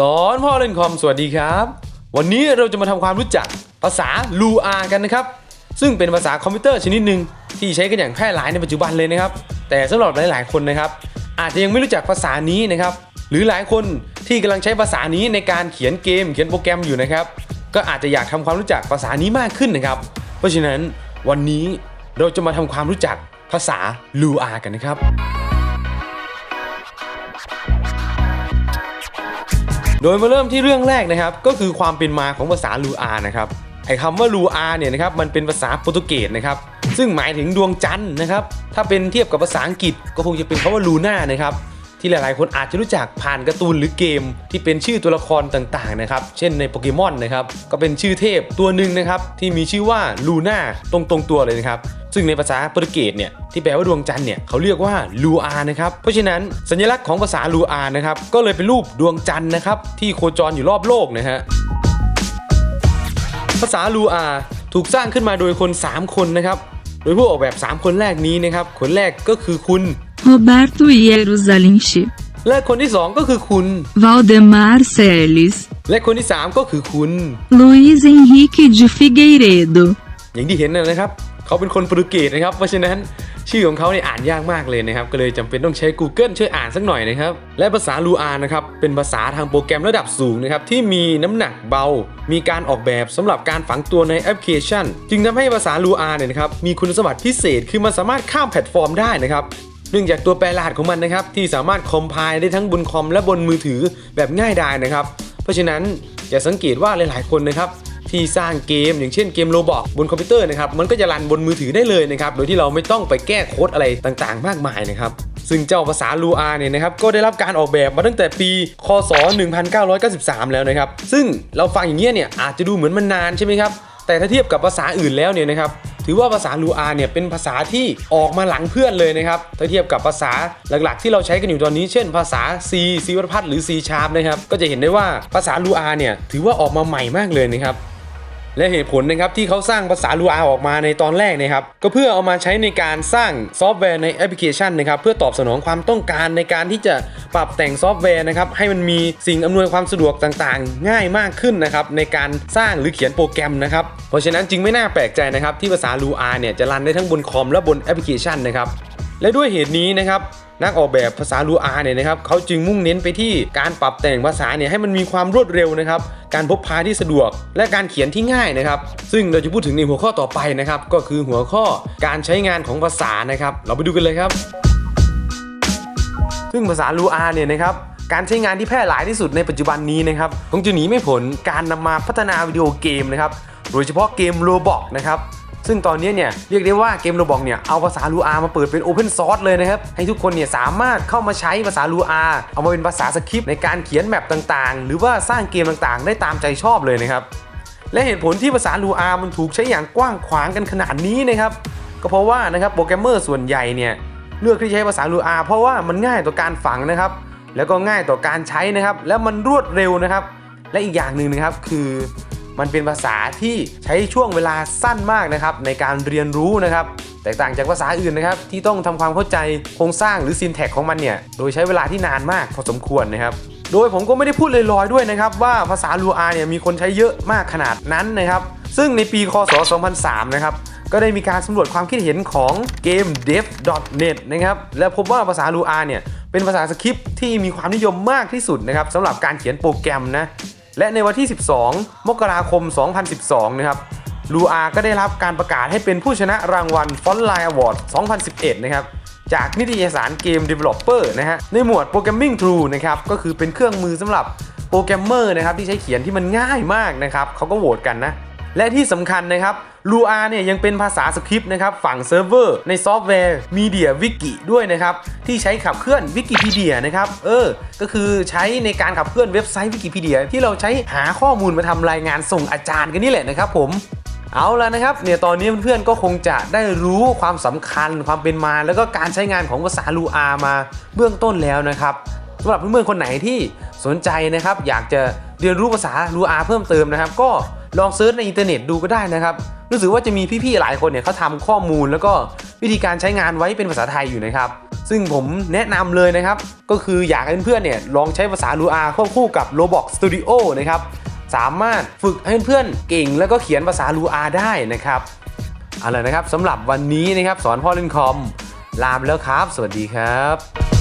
สอนพ่อเล่นคอมสวัสดีครับ วันนี้เราจะมาทำความรู้จักภาษาลูอากันนะครับ ซึ่งเป็นภาษาคอมพิวเตอร์ชนิดหนึ่งที่ใช้กันอย่างแพร่หลายในปัจจุบันเลยนะครับ แต่สำหรับหลาย ๆ คนนะครับ อาจจะยังไม่รู้จักภาษานี้นะครับ หรือหลายคนที่กำลังใช้ภาษานี้ในการเขียนเกม เขียนโปรแกรมอยู่นะครับ ก็อาจจะอยากทำความรู้จักภาษานี้มากขึ้นนะครับ เพราะฉะนั้นวันนี้เราจะมาทำความรู้จักภาษาลูอากันนะครับ โดยมาเริ่มที่เรื่องแรกนะครับ ก็คือความเป็นมาของภาษาลูอานะครับไอ้คำว่าลูอาเนี่ยนะครับมันเป็นภาษาโปรตุเกสนะครับซึ่งหมายถึงดวงจันทร์นะครับถ้าเป็นเทียบกับภาษาอังกฤษก็คงจะเป็นคำว่าลูน่านะครับ ที่หลายๆ คนอาจจะรู้จักผ่านการ์ตูนหรือเกม ที่เป็นชื่อตัวละครต่างๆนะครับ เช่นในโปเกมอนนะครับ ก็เป็นชื่อเทพตัวหนึ่งนะครับ ที่มีชื่อว่าลูน่าตรงตรงๆตัวเลยนะครับ ซึ่งในภาษาโปรตุเกสเนี่ยที่แปลว่าดวงจันทร์เนี่ยเขาเรียกว่าลูอานะครับ เพราะฉะนั้นสัญลักษณ์ของภาษาลูอานะครับก็เลยเป็นรูปดวงจันทร์นะครับที่โคจรอยู่รอบโลกนะฮะภาษาลูอาถูกสร้างขึ้นมาโดยคน 3 คนนะครับ โดยผู้ออกแบบ 3 คนแรกนี้นะครับ คนแรกก็คือคุณ Roberto Jerusalem Chi, และคนที่2ก็คือคุณ Valdemar Celes, และคนที่3ก็คือคุณ Luiz Henrique de Figueiredo, อย่างที่เห็นนะนะครับ เขาเป็นคนโปรตุเกสนะครับ เพราะฉะนั้นชื่อของเขาเนี่ยอ่านยากมากเลยนะครับ ก็เลยจำเป็นต้องใช้ Google ช่วยอ่านสักหน่อยนะครับ และภาษาลูอานะครับ เป็นภาษาทางโปรแกรมระดับสูงนะครับ ที่มีน้ำหนักเบา มีการออกแบบสำหรับการฝังตัวในแอปพลิเคชัน จึงทำให้ภาษาลูอาเนี่ยนะครับ มีคุณสมบัติพิเศษ คือมันสามารถข้ามแพลตฟอร์มได้นะครับ เนื่องจากตัวแปรรหัสของมันนะครับ ที่สามารถคอมไพล์ได้ทั้งบนคอมและบนมือถือแบบง่ายดายนะครับ เพราะฉะนั้นอย่าสังเกตว่าหลาย ๆ คนนะครับที่สร้างเกมอย่างเช่นเกมโรบอกบนคอมพิวเตอร์นะครับมันก็จะรันบนมือถือได้เลยนะครับโดยที่เราไม่ต้องไปแก้โค้ดอะไรต่างๆ มากมายนะครับซึ่งเจ้าภาษาลูอาเนี่ยนะครับก็ได้รับการออกแบบมาตั้งแต่ปี คศ 1993 แล้วนะครับซึ่งเราฟังอย่างเงี้ยเนี่ยอาจจะดูเหมือนมันนานใช่ไหมครับแต่ถ้าเทียบกับภาษาอื่นแล้วเนี่ยนะครับ ถือว่าภาษาลูอาเนี่ยเป็นภาษาที่ออกมาหลังเพื่อนเลยนะครับถ้าเทียบกับภาษาหลักๆ ที่เราใช้กันอยู่ตอนนี้ เช่น ภาษา C C วัตพัฒน์หรือ C ชาร์ปนะครับก็จะเห็นได้ว่าภาษาลูอาเนี่ยถือว่าออกมาใหม่มากเลยนะครับ และเหตุผลนะครับที่เขาสร้างภาษาลูอาออกมาในตอนแรกนะครับก็เพื่อเอามาใช้ในการสร้างซอฟต์แวร์ในแอปพลิเคชันนะครับเพื่อตอบสนองความต้องการในการที่จะปรับแต่งซอฟต์แวร์นะครับให้มันมีสิ่งอำนวยความสะดวกต่างๆ ง่ายมากขึ้นนะครับในการสร้างหรือเขียนโปรแกรมนะครับเพราะฉะนั้นจึงไม่น่าแปลกใจนะครับที่ภาษาลูอาเนี่ยจะรันได้ทั้งบนคอมและบนแอปพลิเคชันนะครับ และด้วยเหตุนี้นะครับนักออกแบบภาษาลูอาเนี่ยนะครับเขาจึงมุ่งเน้นไปที่การปรับแต่งภาษาเนี่ยให้มันมีความรวดเร็วนะครับการพบพาที่สะดวก และการเขียนที่ง่ายนะครับ ซึ่งเราจะพูดถึงในหัวข้อต่อไปนะครับก็คือหัวข้อการใช้งานของภาษานะครับ เราไปดูกันเลยครับ ซึ่งภาษาลูอาเนี่ยนะครับการใช้งานที่แพร่หลายที่สุดในปัจจุบันนี้นะครับคงจะหนีไม่พ้นการนำมาพัฒนาวิดีโอเกมนะครับโดยเฉพาะเกมโรบอกนะครับ ซึ่งตอนนี้เนี่ยเรียกได้ว่าเกมโรบอกเนี่ยเอาภาษาลูอามาเปิดเป็นโอเพนซอร์สเลยนะครับ ให้ทุกคนเนี่ยสามารถเข้ามาใช้ภาษาลูอาเอามาเป็นภาษาสคริปต์ในการเขียนแมปต่างๆ หรือว่าสร้างเกมต่างๆ ได้ตามใจชอบเลยนะครับและเหตุผลที่ภาษาลูอามันถูกใช้อย่างกว้างขวางกันขนาดนี้นะครับก็เพราะว่านะครับโปรแกรมเมอร์ส่วนใหญ่เนี่ยเลือกที่ใช้ภาษาลูอาเพราะว่ามันง่ายต่อการฝังนะครับแล้วก็ง่ายต่อการใช้นะครับ แล้วมันรวดเร็วนะครับ และอีกอย่างหนึ่งนะครับคือ มันเป็นภาษาที่ใช้ช่วงเวลาสั้นมากนะครับในการเรียนรู้นะครับแตกต่างจากภาษาอื่นนะครับที่ต้องทำความเข้าใจโครงสร้างหรือซินแท็กของมันเนี่ยโดยใช้เวลาที่นานมากพอสมควรนะครับโดยผมก็ไม่ได้พูดลอยๆด้วยนะครับว่าภาษาลูอาเนี่ยมีคนใช้เยอะมากขนาดนั้นนะครับซึ่งในปีคศ 2003 นะครับก็ได้มีการสำรวจความคิดเห็นของเกม dev.net นะครับและพบว่าภาษาลูอาเนี่ยเป็นภาษาสคริปต์ที่มีความนิยมมากที่สุดนะครับสำหรับการเขียนโปรแกรมนะ และในวันที่ 12 มกราคม 2012 นะครับลูอาก็ได้รับการประกาศให้เป็นผู้ชนะรางวัลฟอนไลอ์อวอร์ด2011 นะครับจากนิตยสารเกม Developer นะฮะในหมวด Programming Tool นะครับก็คือเป็นเครื่องมือสำหรับโปรแกรมเมอร์นะครับที่ใช้เขียนที่มันง่ายมากนะครับเขาก็โหวตกันนะ และที่สำคัญนะครับลูอาเนี่ยยังเป็นภาษาสคริปต์นะครับฝั่งเซิร์ฟเวอร์ในซอฟต์แวร์ Media Wiki ด้วยนะครับ ที่ใช้ขับเคลื่อนวิกิพีเดียนะครับ เออ ก็คือใช้ในการขับเคลื่อนเว็บไซต์วิกิพีเดีย ที่เราใช้หาข้อมูลมาทำรายงานส่งอาจารย์กันนี่แหละนะครับผมเอาแล้วนะครับเนี่ยตอนนี้เพื่อนๆก็คงจะได้รู้ความสำคัญความเป็นมา แล้วก็การใช้งานของภาษาลูอามาเบื้องต้นแล้วนะครับสำหรับเพื่อนๆคนไหนที่สนใจนะครับ อยากจะเรียนรู้ภาษาลูอาเพิ่มเติมนะครับ ก็ ลองเซิร์ชในอินเทอร์เน็ตดูก็ได้นะครับ รู้สึกว่าจะมีพี่ๆหลายคนเนี่ยเขาทำข้อมูล แล้วก็วิธีการใช้งานไว้เป็นภาษาไทยอยู่นะครับ ซึ่งผมแนะนำเลยนะครับ ก็คืออยากให้เพื่อนๆเนี่ยลองใช้ภาษา Lua ควบคู่กับ Roblox Studio นะครับ สามารถฝึกให้เพื่อนๆเก่ง แล้วก็เขียนภาษา Lua ได้นะครับเอาละนะครับสำหรับวันนี้นะครับสอนพ่อเล่นคอมลาไปแล้วครับ สวัสดีครับ